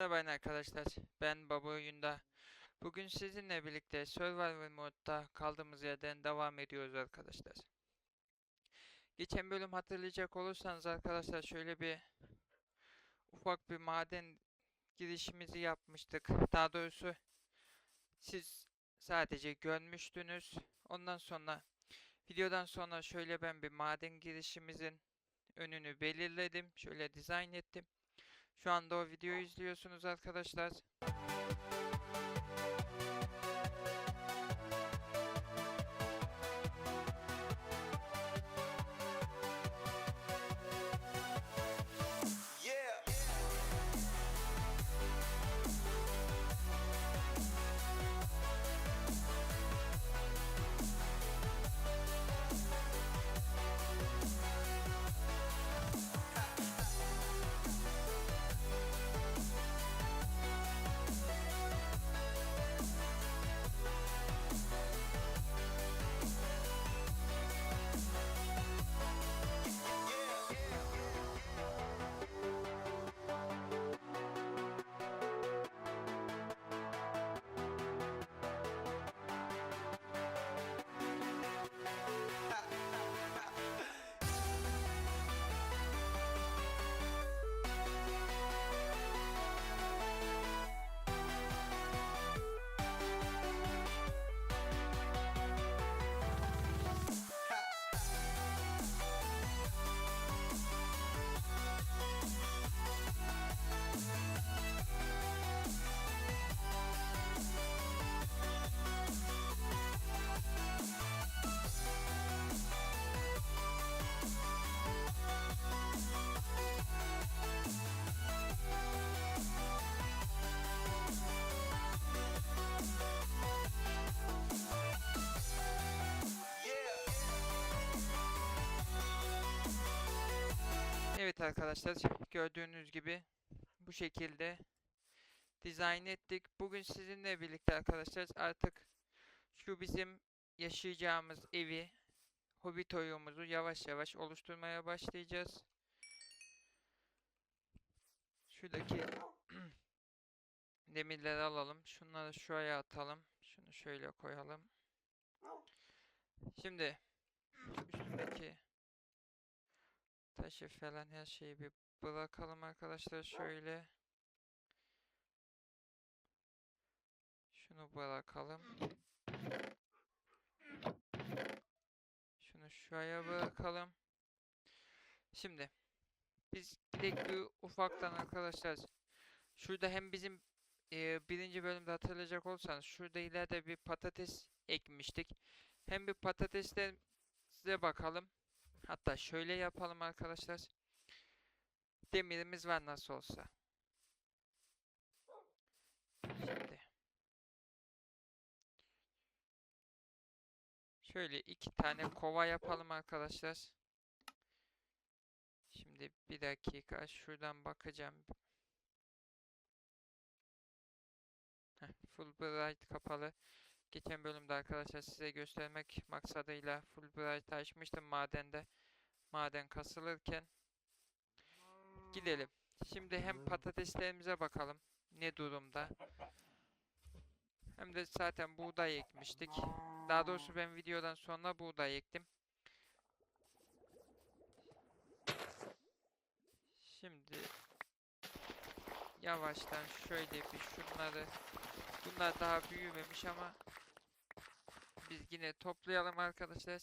Merhaba arkadaşlar, ben Baba Oyunda. Bugün sizinle birlikte Survivor modda kaldığımız yerden devam ediyoruz arkadaşlar. Geçen bölüm hatırlayacak olursanız arkadaşlar şöyle bir ufak bir maden girişimizi yapmıştık. Daha doğrusu siz sadece görmüştünüz. Ondan sonra videodan sonra şöyle ben bir maden girişimizin önünü belirledim. Şöyle dizayn ettim. Şu anda o videoyu izliyorsunuz arkadaşlar. Arkadaşlar gördüğünüz gibi bu şekilde dizayn ettik. Bugün sizinle birlikte arkadaşlar artık şu bizim yaşayacağımız evi Hobbit oyunumuzu yavaş yavaş oluşturmaya başlayacağız. Şuradaki demirleri alalım. Şunları şuraya atalım. Şunu şöyle koyalım. Şimdi üstündeki taşı falan her şeyi bir bırakalım arkadaşlar şöyle. Şunu bırakalım. Şunu şuraya bırakalım. Şimdi biz direkt bir ufaktan arkadaşlar şurada hem bizim eee, birinci bölümde hatırlayacak olursanız şurada ileride bir patates ekmiştik. Hem bir patateslerimize bakalım. Hatta şöyle yapalım arkadaşlar. Demirimiz var nasıl olsa. Şimdi. Şöyle iki tane kova yapalım arkadaşlar. Şimdi bir dakika şuradan bakacağım. Heh, Fulbright kapalı. Geçen bölümde arkadaşlar size göstermek maksadıyla Fulbright açmıştım madende. Maden kasılırken. Gidelim. Şimdi hem patateslerimize bakalım. Ne durumda. Hem de zaten buğday ekmiştik. Daha doğrusu ben videodan sonra buğday ektim. Şimdi yavaştan şöyle bir şunları bunlar daha büyümemiş ama biz yine toplayalım arkadaşlar.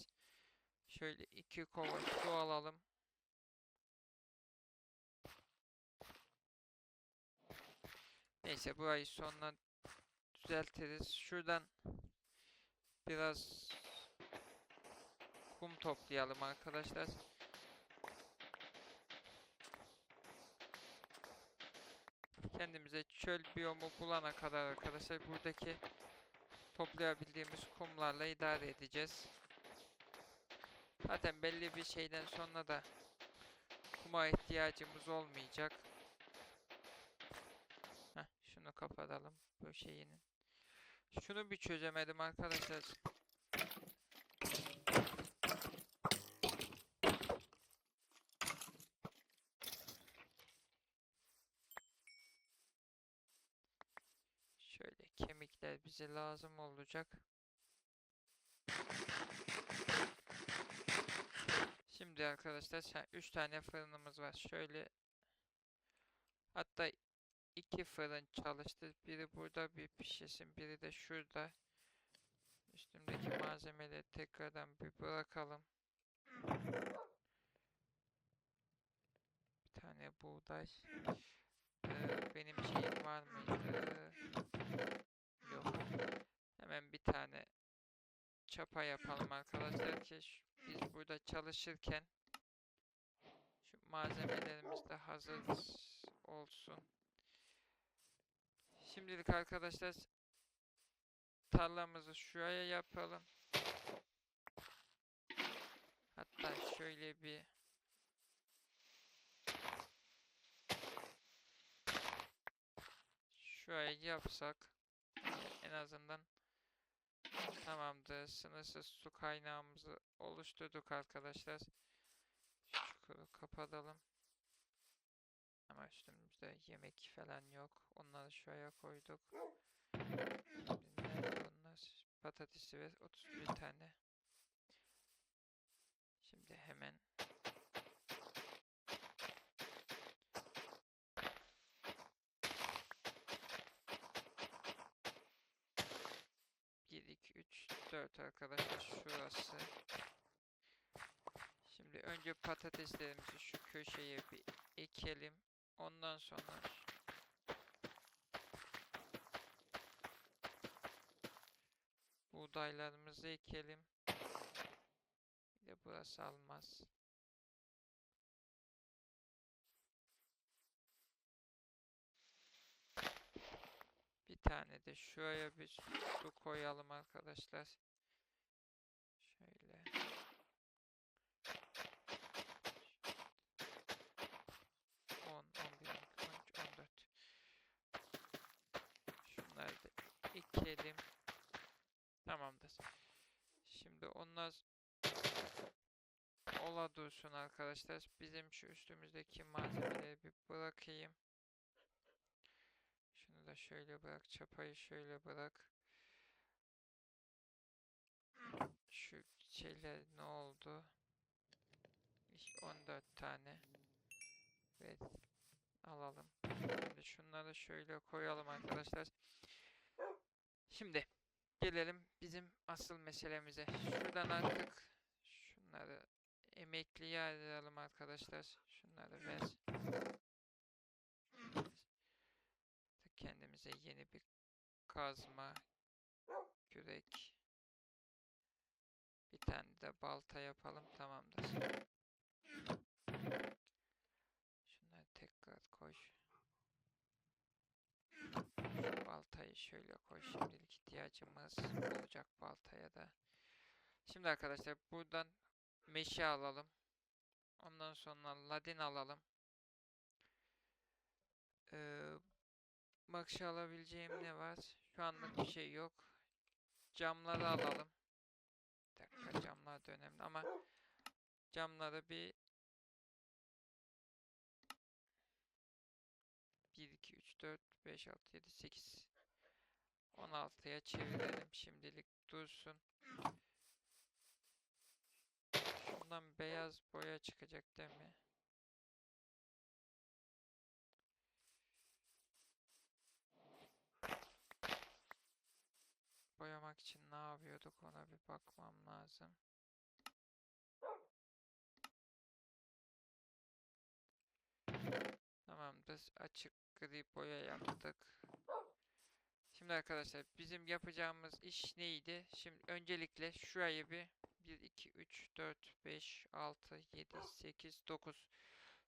Şöyle iki kova su alalım. Neyse burayı sonra düzeltiriz. Şuradan biraz kum toplayalım arkadaşlar. Kendimize çöl biyomu bulana kadar arkadaşlar buradaki toplayabildiğimiz kumlarla idare edeceğiz. Zaten belli bir şeyden sonra da kuma ihtiyacımız olmayacak. Heh, şunu kapatalım bu şeyinin. Şunu bir çözemedim arkadaşlar. Şöyle kemikler bize lazım olacak. Şimdi arkadaşlar 3 tane fırınımız var. Şöyle hatta iki fırın çalıştı. Biri burada bir pişirsin, biri de şurada. Üstümdeki malzemeleri tekrardan bir bırakalım. Bir tane buğday. Ee, benim şeyim var mıydı? Hemen bir tane çapa yapalım arkadaşlar ki biz burada çalışırken şu malzemelerimiz de hazır olsun. Şimdilik arkadaşlar tarlamızı şuraya yapalım. Hatta şöyle bir şuraya yapsak en azından tamamdır. Sınırsız su kaynağımızı oluşturduk arkadaşlar. Çukuru kapatalım. Ama üstümüzde yemek falan yok. Onları şuraya koyduk. Onlar? Patatesi ve 31 tane. Şimdi hemen Bir, iki, üç, dört arkadaşlar şurası. Şimdi önce patateslerimizi şu köşeye bir ekelim. Ondan sonra buğdaylarımızı ekelim. Bir de burası almaz. Bir tane de şuraya bir su koyalım arkadaşlar. Şöyle. 10, 11, 12, 13, 14. Şunları da ekelim. Tamamdır. Şimdi onlar ola dursun arkadaşlar. Bizim şu üstümüzdeki malzemeleri bir bırakayım. Şunu da şöyle bırak. Çapayı şöyle bırak. Şu şeyler ne oldu? İş- 14 tane. Evet. Alalım. Şimdi şunları şöyle koyalım arkadaşlar. Şimdi gelelim bizim asıl meselemize. Şuradan artık şunları emekliye ayıralım arkadaşlar. Şunları ver. Kendimize yeni bir kazma, kürek, bir tane de balta yapalım. Tamamdır. Şunları tekrar koy. Baltayı şöyle koy. Şimdilik ihtiyacımız olacak baltaya da. Şimdi arkadaşlar buradan meşe alalım. Ondan sonra ladin alalım. Ee, bakşı alabileceğim ne var? Şu anlık bir şey yok. Camları alalım. Bir dakika camlar da önemli ama camları bir 1, 2, 3, 4, 5, 6, 7, 8 16'ya çevirelim şimdilik dursun. Şundan beyaz boya çıkacak değil mi? Boyamak için ne yapıyorduk ona bir bakmam lazım. Tamamdır. Açık gri boya yaptık. Şimdi arkadaşlar bizim yapacağımız iş neydi? Şimdi öncelikle şurayı bir 1, 2, 3, 4, 5, 6, 7, 8, 9.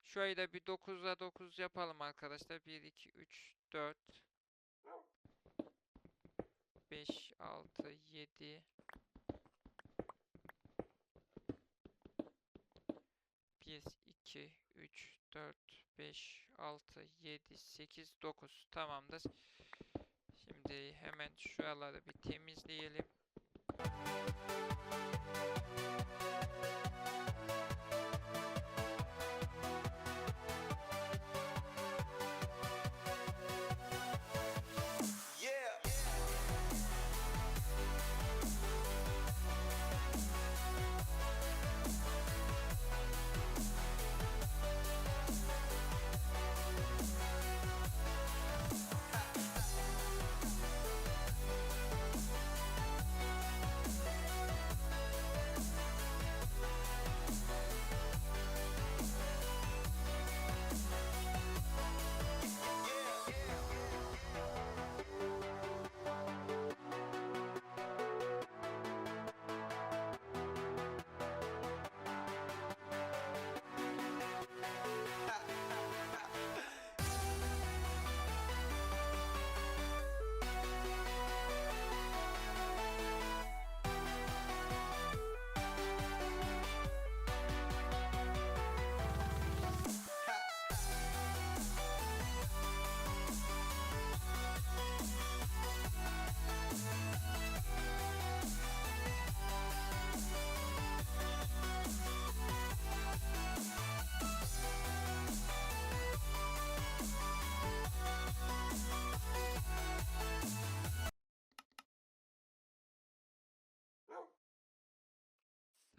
Şurayı da bir 9'a 9 yapalım arkadaşlar. 1, 2, 3, 4, 5, 6, 7, 1, 2, 3, 4, 5, 6, 7, 8, 9. Tamamdır. Şimdi hemen şuraları bir temizleyelim.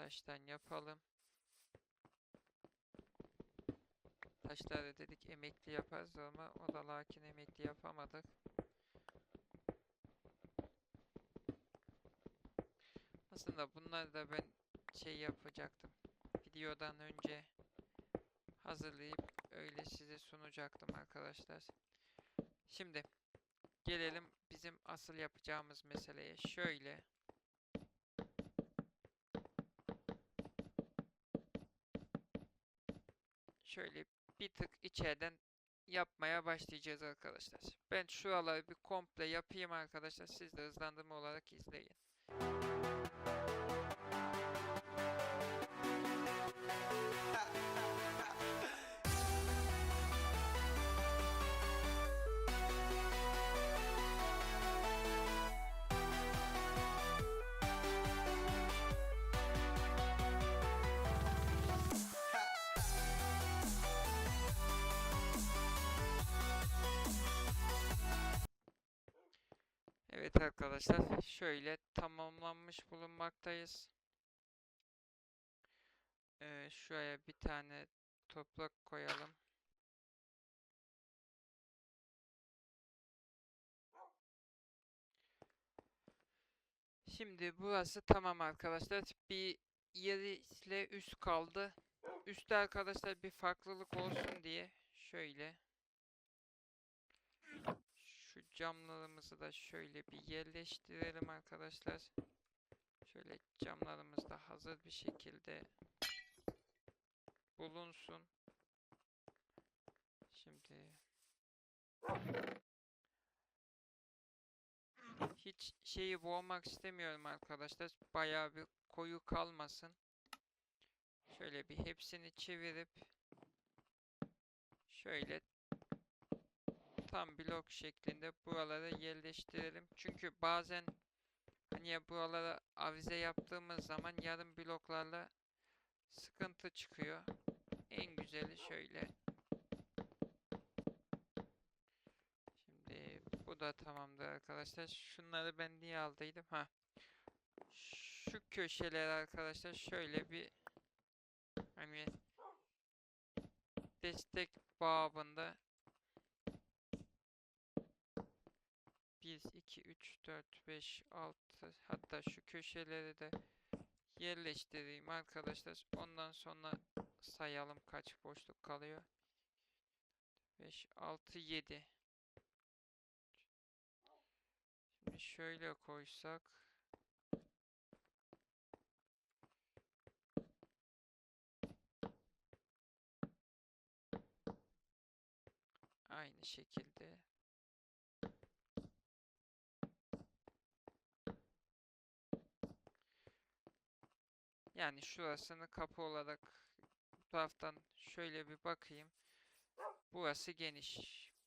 Taştan yapalım. Taşları dedik emekli yaparız ama o da lakin emekli yapamadık. Aslında bunları da ben şey yapacaktım. Videodan önce hazırlayıp öyle size sunacaktım arkadaşlar. Şimdi gelelim bizim asıl yapacağımız meseleye. Şöyle şöyle bir tık içeriden yapmaya başlayacağız arkadaşlar. Ben şuraları bir komple yapayım arkadaşlar. Siz de hızlandırma olarak izleyin. Evet arkadaşlar şöyle tamamlanmış bulunmaktayız. Ee, şuraya bir tane toprak koyalım. Şimdi burası tamam arkadaşlar. Bir yeriyle üst kaldı. Üstte arkadaşlar bir farklılık olsun diye şöyle şu camlarımızı da şöyle bir yerleştirelim arkadaşlar. Şöyle camlarımız da hazır bir şekilde bulunsun. Şimdi hiç şeyi boğmak istemiyorum arkadaşlar. Bayağı bir koyu kalmasın. Şöyle bir hepsini çevirip şöyle tam blok şeklinde buralara yerleştirelim. Çünkü bazen hani ya buralara avize yaptığımız zaman yarım bloklarla sıkıntı çıkıyor. En güzeli şöyle. Şimdi bu da tamamdır arkadaşlar. Şunları ben niye aldıydım? Ha. Şu köşeler arkadaşlar şöyle bir hani destek babında 1, 2, 3, 4, 5, 6 hatta şu köşeleri de yerleştireyim arkadaşlar. Ondan sonra sayalım kaç boşluk kalıyor. 5, 6, 7. Şimdi şöyle koysak. Aynı şekilde Yani şurasını kapı olarak bu taraftan şöyle bir bakayım. Burası geniş.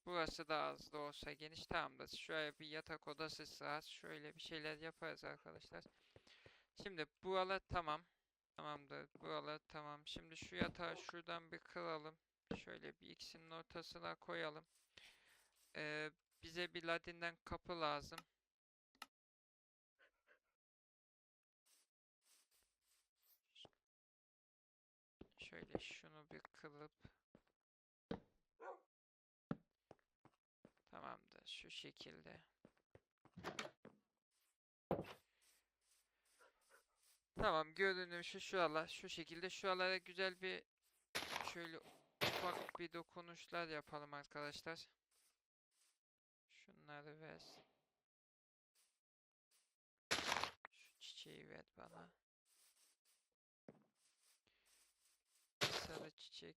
Burası da az da olsa geniş. Tamam da şuraya bir yatak odası sığar. Şöyle bir şeyler yaparız arkadaşlar. Şimdi buralar tamam. Tamamdır. Buralar tamam. Şimdi şu yatağı şuradan bir kıralım. Şöyle bir ikisinin ortasına koyalım. Ee, bize bir ladinden kapı lazım. Şöyle şunu bir kılıp Tamamdır şu şekilde. Tamam görünüşü şu ala şu şekilde şu alara güzel bir şöyle ufak bir dokunuşlar yapalım arkadaşlar. Şunları ver. Şu çiçeği ver bana. Çiçek.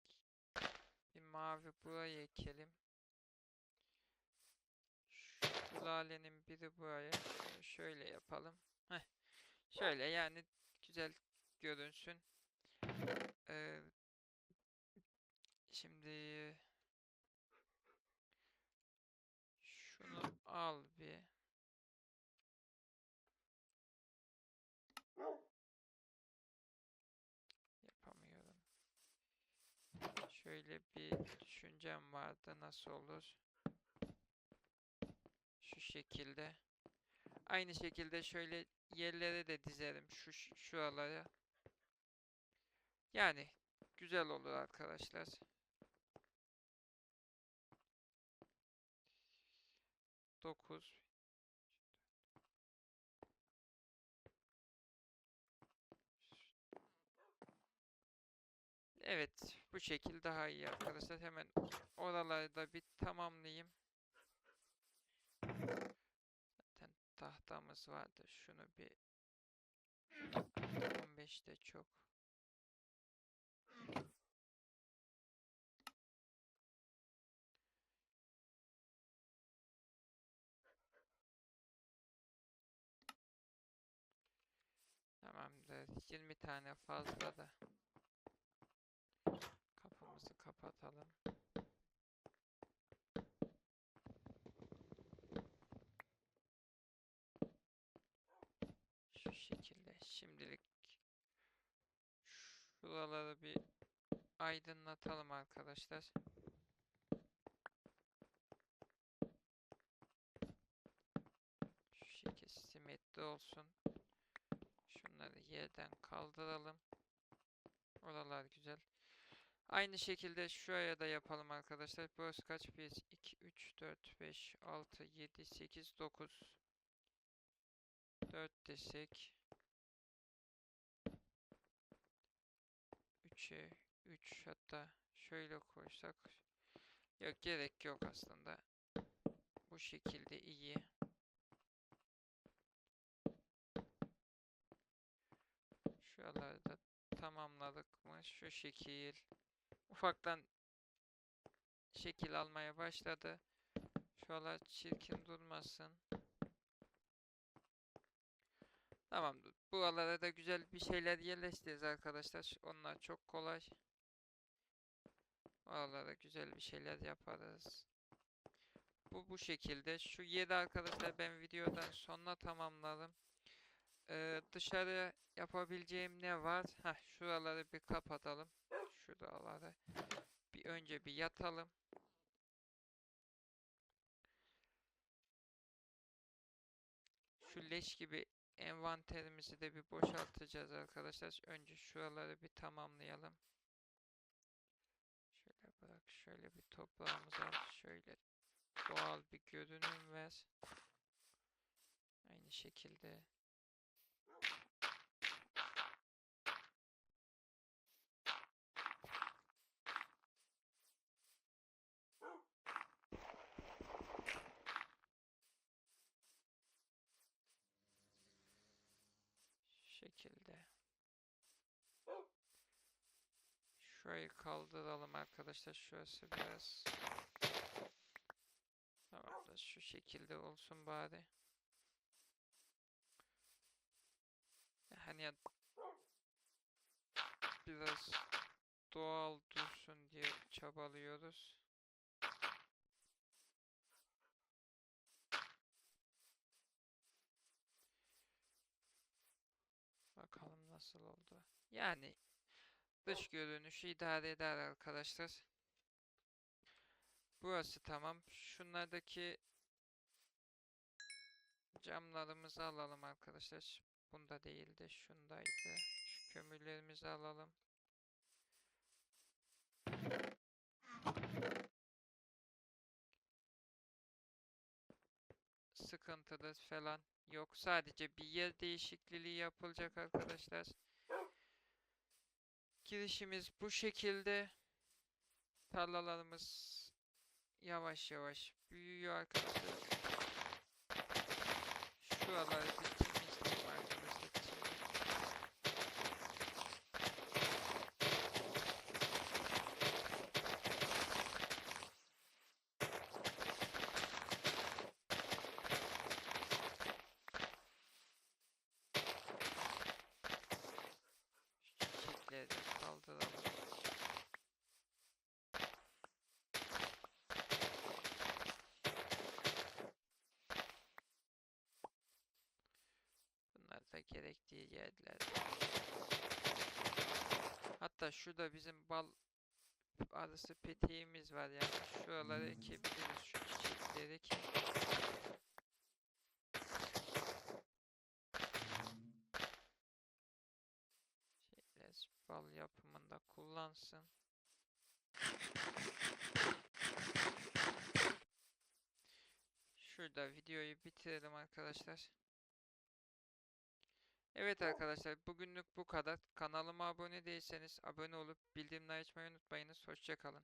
Bir mavi buraya ekelim. Şu lalenin biri buraya. Şunu şöyle yapalım. Heh. Şöyle yani güzel görünsün. Ee, şimdi şunu al bir. Yapamıyorum. Şöyle bir düşüncem vardı. Nasıl olur? Şu şekilde. Aynı şekilde şöyle yerlere de dizerim. Şu şuralara. Yani güzel olur arkadaşlar. Dokuz. Evet, bu şekil daha iyi arkadaşlar. Hemen oraları da bir tamamlayayım. Zaten tahtamız vardı. Şunu bir 15 de çok. Tamamdır. 20 tane fazla da kapatalım. Şu şekilde. Şimdilik şuraları bir aydınlatalım arkadaşlar. Şu şekil simetri olsun. Şunları yerden kaldıralım. Oralar güzel. Aynı şekilde şuraya da yapalım arkadaşlar. Burası kaç? 1, 2, 3, 4, 5, 6, 7, 8, 9. 4 desek. 3'e 3 hatta şöyle koysak. Yok gerek yok aslında. Bu şekilde iyi. Şuraları da tamamladık mı? Şu şekil. Ufaktan şekil almaya başladı. Şuralar çirkin durmasın. Tamamdır. Buralara da güzel bir şeyler yerleştiririz arkadaşlar. Onlar çok kolay. Oralara güzel bir şeyler yaparız. Bu bu şekilde. Şu yeri arkadaşlar ben videodan sonra tamamladım. Ee, dışarı yapabileceğim ne var? Heh, şuraları bir kapatalım. Şuraları bir önce bir yatalım. Şu leş gibi envanterimizi de bir boşaltacağız arkadaşlar. Önce şuraları bir tamamlayalım. Şöyle bırak. Şöyle bir toprağımızı al. Şöyle doğal bir görünüm ver. Aynı şekilde. Şu şekilde. Şurayı kaldıralım arkadaşlar. Şurası biraz. Tamamdır. Şu şekilde olsun bari. Hani ya- biraz doğal dursun diye çabalıyoruz. Bakalım nasıl oldu. Yani dış görünüşü idare eder arkadaşlar. Burası tamam. Şunlardaki camlarımızı alalım arkadaşlar. Bunda değildi, şundaydı. Şu kömürlerimizi alalım. Sıkıntılı falan yok. Sadece bir yer değişikliği yapılacak arkadaşlar. Girişimiz bu şekilde. Tarlalarımız yavaş yavaş büyüyor arkadaşlar. Şuraları bir temizleyeyim arkadaşlar. Şu çiçekleri de kaldıralım. Da gerektiği yerler. Hatta şurada bizim bal arısı peteğimiz var yani. Şuraları ekebiliriz şu çiçekleri ki. Pekmez bal yapımında kullansın. Şurada videoyu bitirelim arkadaşlar. Evet arkadaşlar bugünlük bu kadar. Kanalıma abone değilseniz abone olup bildirimleri açmayı unutmayınız. Hoşçakalın.